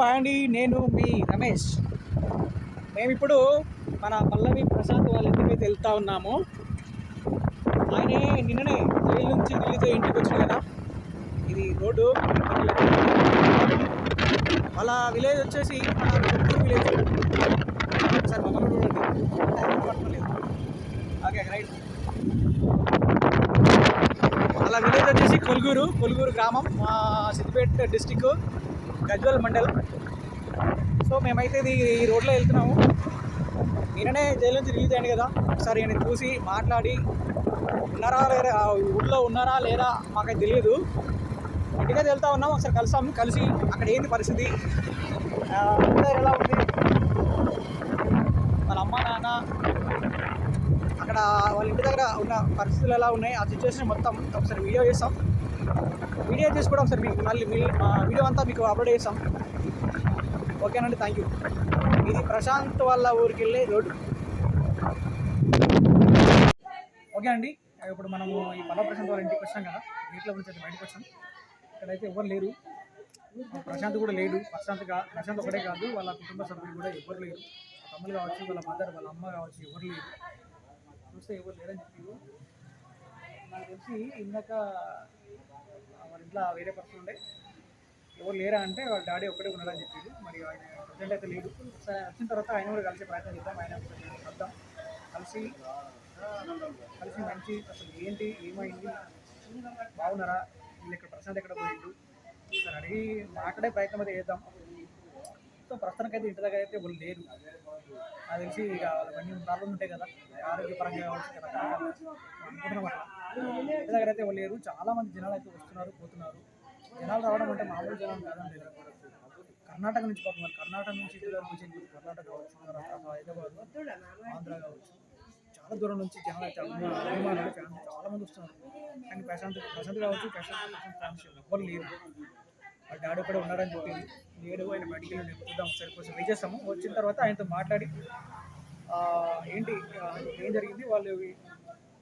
అండి నేను మీ రమేష్ మేము ఇప్పుడు మన పల్లవి ప్రసాద్ వాళ్ళ ఇంటికి వెళ్తా ఉన్నాము. ఆయనే నిన్ననే జైలు నుంచి ఢిల్లీతో ఇంటికి వచ్చాడు కదా. ఇది రోడ్డు. వాళ్ళ విలేజ్ వచ్చేసి మన విలేజ్. సార్ మమ్మల్ని చూడండి. Okay right. అలా విలేజ్ వచ్చేసి కొలుగూరు కొలుగూరు గ్రామం మా సిద్దిపేట డిస్టిక్ గజ్వల్ మండలం. సో మేమైతే ఇది ఈ రోడ్లో వెళ్తున్నాము. నిన్ననే జైలు నుంచి రిలీజ్ అయ్యాను కదా. ఒకసారి నేను చూసి మాట్లాడి ఉన్నారా లేదా? ఊళ్ళో ఉన్నారా లేరా మాకైతే తెలియదు ఇంటికే వెళ్తా ఉన్నాం ఒకసారి కలిసాము కలిసి అక్కడ ఏంటి పరిస్థితి? అందరు ఎలా ఉంది? వాళ్ళ అమ్మ నాన్న అక్కడ వాళ్ళ ఇంటి దగ్గర ఉన్న పరిస్థితులు ఎలా ఉన్నాయి? ఆ సిచ్యువేషన్ మొత్తం ఒకసారి వీడియో చేస్తాం. వీడియో చేసి కూడా ఒకసారి మీకు మళ్ళీ మీ వీడియో అంతా మీకు అప్లోడ్ చేస్తాం. ఓకేనండి థ్యాంక్ యూ ఇది ప్రశాంత్ వాళ్ళ ఊరికి వెళ్ళే రోడ్డు. ఓకే అండి ఇప్పుడు మనము ఈ పల్ల ప్రశాంత్ వాళ్ళ ఇంటికి వచ్చాం కదా వీటిలో గురించి అయితే బయటకు వచ్చాం. ఇక్కడైతే ఎవరు లేరు. ప్రశాంత్ కూడా లేడు ప్రశాంత్గా ప్రశాంత్ ఒకటే కాదు వాళ్ళ కుటుంబ సభ్యులు కూడా ఎవరు లేరు. తమ్ములు కావచ్చు వాళ్ళ మదర్ వాళ్ళ అమ్మ కావచ్చు ఎవరు లేరు. చూస్తే ఎవరు లేరని చెప్పి నాకు తెలిసి ఇందాక వాళ్ళ ఇంట్లో వేరే పర్సన్ ఉండే. ఎవరు లేరా అంటే వాళ్ళ డాడీ ఒక్కడే ఉన్నాడని చెప్పారు మరి ఆయన ప్రజెంట్ అయితే లేడు. వచ్చిన తర్వాత ఆయన కూడా కలిసి ప్రయత్నం చేద్దాం. ఆయన వద్దాం కలిసి కలిసి మంచి అసలు ఏంటి ఏమైంది? బాగున్నారా? వీళ్ళు ఇక్కడ ప్రశాంత్ ఎక్కడ పోయిండు? సరే అడిగి మాట్లాడే ప్రయత్నం అయితే చేద్దాం. సో ప్రస్తుతానికి అయితే ఇంటి దగ్గర అయితే వాళ్ళు లేరు. నాకు తెలిసి ఇక వాళ్ళవన్నీ ప్రాబ్లమ్ ఉంటాయి కదా. ఆరోగ్యపరంగా కావచ్చు అనుకుంటున్నాం ఇంటి దగ్గర అయితే వాళ్ళు లేరు. చాలామంది జనాలు అయితే వస్తున్నారు పోతున్నారు. జనాలు రావడం అంటే మామూలు జనాలు కాదండి. కర్ణాటక నుంచి పాపం వాళ్ళు కర్ణాటక నుంచి ఇటు కర్ణాటక కావచ్చు హైదరాబాద్ ఆంధ్ర కావచ్చు. చాలా దూరం నుంచి జనాలు అయితే అభిమానులు ఫ్యాన్స్ చాలా మంది వస్తున్నారు. కానీ ప్రశాంత్ ప్రశాంత్ కావచ్చు ప్రశాంత్ ఫ్యాన్స్ ఎవ్వరు లేరు. వాళ్ళ డాడీ కూడా ఉన్నాడని చెప్పి లేడు ఆయన బయటికి వెళ్ళి చూద్దాం ఒకసారి కొంచెం వెయిట్ చేస్తాము. వచ్చిన తర్వాత ఆయనతో మాట్లాడి ఏంటి ఏం జరిగింది? వాళ్ళు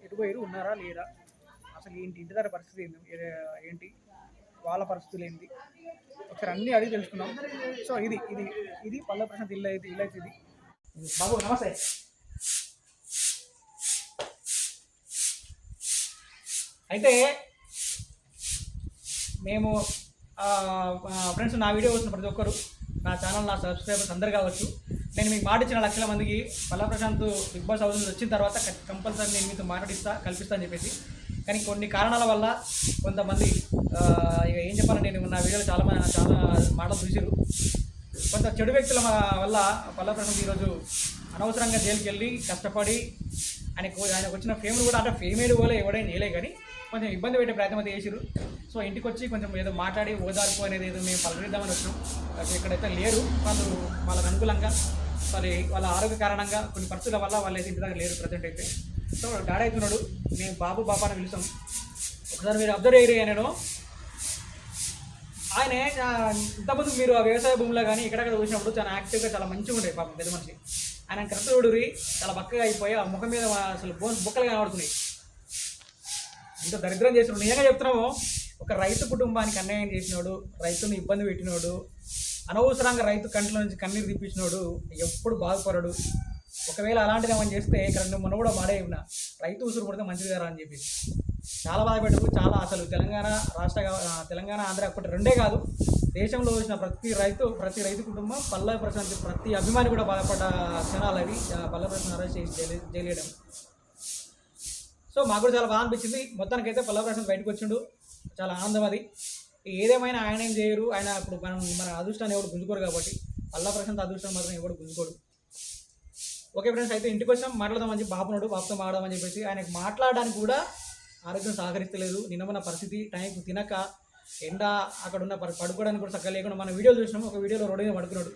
ఎటు పోయారు? ఉన్నారా? లేరా? అసలు ఏంటి ఇంటి దగ్గర పరిస్థితి ఏంటి? వాళ్ళ పరిస్థితులు ఏంటి? ఒకసారి అన్నీ అడిగి తెలుసుకున్నాం సో ఇది ఇది ఇది పల్ల ప్రశాంత్ ఇల్లు అయితే ఇల్లు అయితే ఇది. బాబు నమస్తే. అయితే మేము ఫ్రెండ్స్ నా వీడియో వచ్చిన ప్రతి ఒక్కరు నా ఛానల్ నా సబ్స్క్రైబర్స్ అందరు కావచ్చు. నేను మీకు మాట ఇచ్చిన లక్షల మందికి Palla Prashanth Bigg Boss house నుంచి వచ్చిన తర్వాత కంపల్సరీ నేను మీతో మాట్లాడిస్తా కల్పిస్తా అని చెప్పేసి. కానీ కొన్ని కారణాల వల్ల కొంతమంది ఇక ఏం చెప్పాలి నేను నా వీడియోలో చాలా చాలా మాటలు చూసిరు కొంత చెడు వ్యక్తుల వల్ల పల్లా ప్రశాంత్ ఈరోజు అనవసరంగా జైలుకి వెళ్ళి కష్టపడి ఆయనకు ఆయనకు వచ్చిన ఫేమ్లు కూడా అంటే ఫేమేడ్ కూడా ఎవడైనా చేయలే కానీ కొంచెం ఇబ్బంది పెట్టే ప్రయత్నం అయితే చేసిరు సో ఇంటికి వచ్చి కొంచెం ఏదో మాట్లాడి ఓదార్పు అనేది ఏదో మేము పలకరిద్దామని వచ్చినాం. ఇక్కడైతే లేరు. వాళ్ళు వాళ్ళకి అనుకూలంగా మరి వాళ్ళ ఆరోగ్య కారణంగా కొన్ని పరిస్థితుల వల్ల వాళ్ళు అయితే ఇంటి దగ్గర లేరు ప్రజెంట్ అయితే. సో డాడీ అవుతున్నాడు మేము బాబు బాబా అని పిలుస్తాం. ఒకసారి మీరు అబ్జర్వ్ అయ్యారు నేను ఆయన ఇంతకుముందు మీరు ఆ వ్యవసాయ భూమిలో కానీ ఎక్కడెక్కడ చూసినప్పుడు చాలా యాక్టివ్గా చాలా మంచిగా ఉండే పాపం పెద్ద మనిషి. ఆయన కరెక్ట్ చూడురి చాలా బక్కగా అయిపోయి ఆ ముఖం మీద అసలు బోన్స్ బుక్కలు కనబడుతున్నాయి. ఇంత దరిద్రం చేస్తున్నాడు. నిజంగా చెప్తున్నాము. ఒక రైతు కుటుంబానికి అన్యాయం చేసినోడు రైతుని ఇబ్బంది పెట్టినోడు అనవసరంగా రైతు కంట్లో నుంచి కన్నీరు తిప్పించినోడు ఎప్పుడు బాధపడడు ఒకవేళ అలాంటిది ఏమైనా చేస్తే ఇక్కడ నువ్వు మొన్న కూడా మాడే ఉన్నా రైతు ఉసురు పడితే మంచిది కదా అని చెప్పి చాలా బాధపెట్టారు చాలా అసలు తెలంగాణ రాష్ట్ర తెలంగాణ ఆంధ్ర ఒకటి రెండే కాదు. దేశంలో వచ్చిన ప్రతి రైతు ప్రతి రైతు కుటుంబం పల్లవి ప్రశాంత్ ప్రతి అభిమాని కూడా బాధపడ్డ క్షణాలు అవి. ఆ, ప్రశాంత్ అరెస్ట్ చేసి జైలు జైలేయడం సో మాకు కూడా చాలా బాగా అనిపించింది. మొత్తానికి అయితే పల్లవ ప్రశాంత్ బయటకు వచ్చిండు. చాలా ఆనందం అది. ఏదేమైనా ఆయన ఏం చేయరు. ఆయన ఇప్పుడు మనం మన అదృష్టాన్ని ఎవడు గుంజుకోరు కాబట్టి అల్లా ప్రశాంత్ అదృష్టం మాత్రం ఎవడు గుంజుకోడు. ఓకే ఫ్రెండ్స్ అయితే ఇంటికి వచ్చాం. మాట్లాడదామని చెప్పి బాపునాడు బాపుతో అని చెప్పేసి ఆయనకు మాట్లాడడానికి కూడా ఆరోగ్యం సహకరిస్తలేదు. నిన్న పరిస్థితి టైంకు తినక ఎండ అక్కడ ఉన్న పడుకోవడానికి కూడా చక్కగా లేకుండా మన వీడియోలు చూసినాం. ఒక వీడియోలో రోడ్డు మీద పడుకున్నాడు.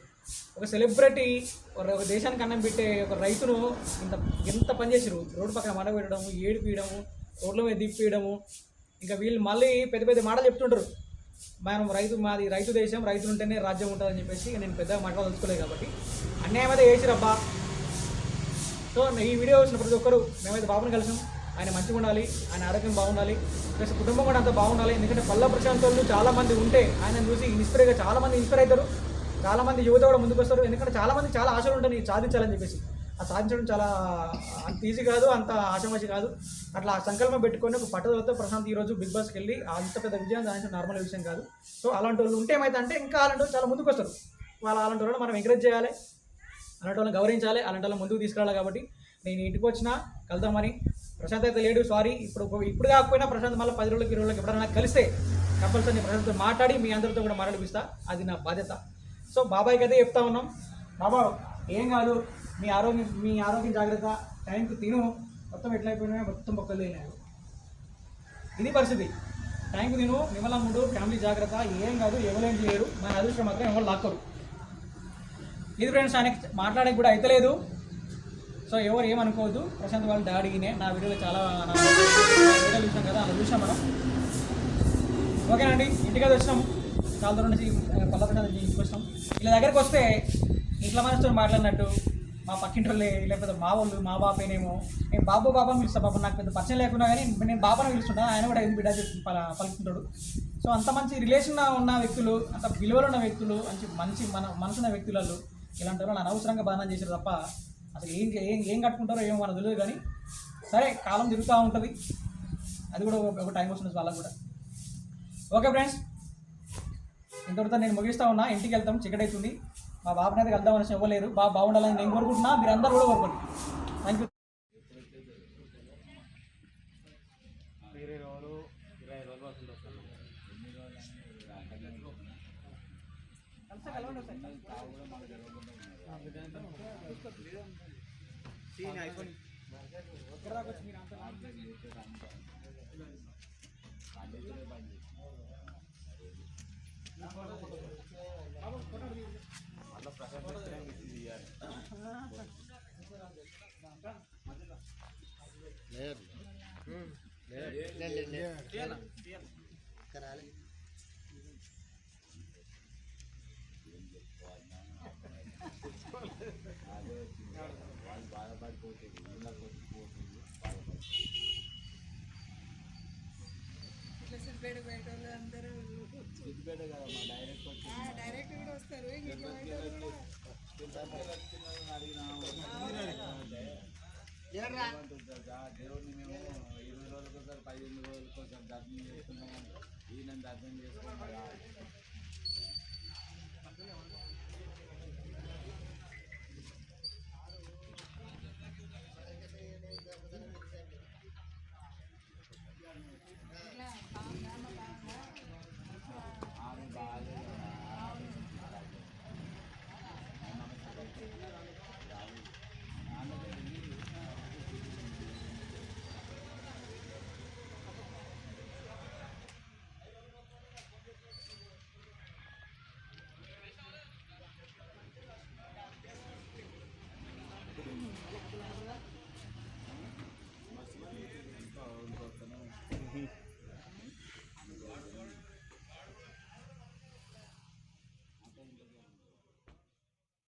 ఒక సెలబ్రిటీ ఒక దేశానికి అన్నం పెట్టే ఒక రైతును ఇంత ఎంత పని చేసిరు రోడ్డు పక్కన మడ పెట్టడము ఏడిపియడము రోడ్ల మీద దిప్పియడము ఇంకా వీళ్ళు మళ్ళీ పెద్ద పెద్ద మాటలు చెప్తుంటారు. మనం రైతు మాది రైతు దేశం రైతు ఉంటేనే రాజ్యం ఉంటుందని చెప్పేసి నేను పెద్ద మాటలు తెలుసుకోలేదు కాబట్టి. అన్యాయం అయితే చేసిరబ్బా. సో ఈ వీడియో వచ్చిన ప్రతి ఒక్కరు మేమైతే బాబుని కలిసాం. ఆయన మంచిగా ఉండాలి ఆయన ఆరోగ్యం బాగుండాలి ప్లస్ కుటుంబం కూడా అంత బాగుండాలి. ఎందుకంటే పల్ల ప్రశాంత్ వాళ్ళు చాలామంది ఉంటే ఆయన చూసి ఇన్స్పైర్గా చాలామంది ఇన్స్పైర్ అవుతారు. చాలామంది యువత కూడా ముందుకు వస్తారు ఎందుకంటే చాలామంది చాలా ఆశలు ఉంటాయి సాధించాలని చెప్పేసి. సాధించడం చాలా అంత ఈజీ కాదు అంత ఆశమాషి కాదు. అట్లా ఆ సంకల్పం పెట్టుకొని ఒక పట్టుదలతో ప్రశాంత్ ఈరోజు బిగ్ బాస్కి వెళ్ళి అంత పెద్ద విజయం సాధించడం నార్మల్ విషయం కాదు. సో అలాంటి వాళ్ళు ఉంటే ఏమైతే అంటే ఇంకా అలాంటి వాళ్ళు చాలా ముందుకు వస్తారు. వాళ్ళ అలాంటి వాళ్ళని మనం ఎంకరేజ్ చేయాలి. అలాంటి వాళ్ళని గౌరవించాలి. అలాంటి వాళ్ళని ముందుకు తీసుకురావాలి కాబట్టి నేను ఇంటికి వచ్చినా కలుద్దామని. ప్రశాంత్ అయితే లేడు సారీ ఇప్పుడు ఇప్పుడు కాకపోయినా ప్రశాంత్ మళ్ళీ పది రోజులకి ఇరవై రోజులకి ఎప్పుడైనా కలిస్తే కంపల్సరీ నేను ప్రశాంత్తో మాట్లాడి మీ అందరితో కూడా మాట్లాడిపిస్తా. అది నా బాధ్యత. సో బాబాయ్కి అయితే చెప్తా ఉన్నాం. బాబా ఏం కాదు. మీ ఆరోగ్యం మీ ఆరోగ్యం జాగ్రత్త టైంకి తిను. మొత్తం ఎట్లయిపోయినా మొత్తం బొక్కలు తినారు ఇది పరిస్థితి. టైంకి తిను నిమ్మలమ్ముడు ఫ్యామిలీ జాగ్రత్త. ఏం కాదు ఎవరేం చేయరు. మన అదృష్టం మాత్రం ఎవరు లాక్కరు. ఇది ఫ్రెండ్స్ ఆయనకి మాట్లాడడానికి కూడా అయితలేదు సో ఎవరు ఏమనుకోవద్దు ప్రశాంత్ వాళ్ళ డాడీనే. నా వీడియోలో చాలా నా వీడియోలు చూసాం కదా అలా చూసాం మనం. ఓకేనండి ఇంటికి వచ్చినాం. చాలా దూరం నుంచి పల్ల ప్రశాంత్ నుంచి ఇంటికి వచ్చినాం. ఇలా దగ్గరకు వస్తే ఇంట్లో మనసుతో మాట్లాడినట్టు మా పక్కింటి వాళ్ళే లేకపోతే మా వాళ్ళు మా బాపేనేమో. నేను బాబు బాబా పిలుస్తా బాబు నాకు పెద్ద పరిచయం లేకున్నా కానీ నేను బాబాను పిలుస్తుంటాను ఆయన కూడా ఎందుకు బిడ్డ చెప్పి పల- పలుకుంటాడు సో అంత మంచి రిలేషన్ ఉన్న వ్యక్తులు అంత విలువలు ఉన్న వ్యక్తులు మంచి మంచి మన మనసున్న వ్యక్తులలో ఇలాంటి వాళ్ళు అనవసరంగా బాధన చేశారు తప్ప అసలు ఏం ఏం ఏం కట్టుకుంటారో ఏమో మనకు తెలియదు కానీ సరే కాలం తిరుగుతూ ఉంటుంది. అది కూడా ఒక- ఒక టైం వస్తుంది వాళ్ళకు కూడా. ఓకే ఫ్రెండ్స్ ఇంతటితో నేను ముగిస్తా ఉన్నా. ఇంటికి వెళ్తాం చికెట్ అవుతుంది మా బాబుని అయితే కలుద్దాం అనేసి ఇవ్వలేరు బాబు బాగుండాలని నేను కోరుకుంటున్నా. మీరు అందరూ కూడా కోరుకోండి. థ్యాంక్ యూ ఇరవై రోజులు ఇరవై రోజులు వస్తుంది వస్తాను ఇట్లా సిద్దిపేట బయట వాళ్ళు అందరూ ఆ, డైరెక్ట్ కూడా వస్తారు. ఇట్లా బయట వాళ్ళు కూడా దేవుడిని మేము ఇరవై రోజులకోసారి పదిహేను రోజులకోసారి దర్శనం చేసుకున్నాం ఈయన దర్శనం చేసుకున్నాం